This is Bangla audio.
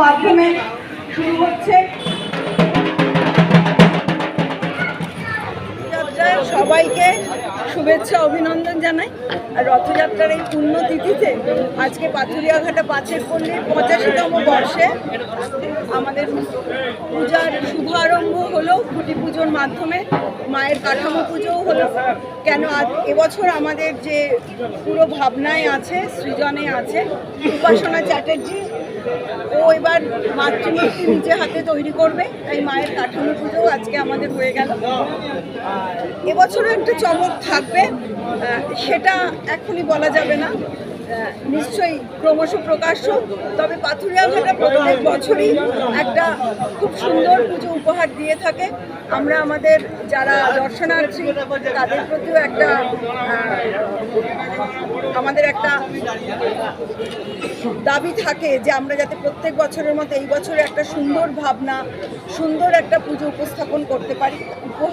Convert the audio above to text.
মাধ্যমে শুরু হচ্ছে। সবাইকে শুভেচ্ছা, অভিনন্দন জানাই। আর রথযাত্রার এই পুণ্যতিথিতে আজকে পাথুরিয়াঘাটা পাঁচের পল্লীর পঁচাশিতম বর্ষে আমাদের পূজার শুভারম্ভ হলো। খুঁটি পুজোর মাধ্যমে মায়ের কাঠামো পুজোও হলো। কেন আজ এবছর আমাদের যে পুরো ভাবনায় আছে, সৃজনে আছে, উপাসনা চ্যাটার্জি ও এবার মাতৃমূর্তি নিজে হাতে তৈরি করবে, তাই মায়ের কাঠামো পুজোও আজকে আমাদের হয়ে গেল। আর এবছরও একটা চমক থাকবে সেটা এখনই বলা যাবে না। নিশ্চয়ই ক্রমশ প্রকাশ্য তবে পাথুরিয়াঘাটা প্রত্যেক বছরই একটা খুব সুন্দর পুজো উপহার দিয়ে থাকে। আমরা আমাদের যারা দর্শনার্থী, তাদের প্রতিও একটা আমাদের একটা দাবি থাকে যে আমরা যাতে প্রত্যেক বছরের মতো এই বছরে একটা সুন্দর ভাবনা, সুন্দর একটা পুজো উপস্থাপন করতে পারি, উপহার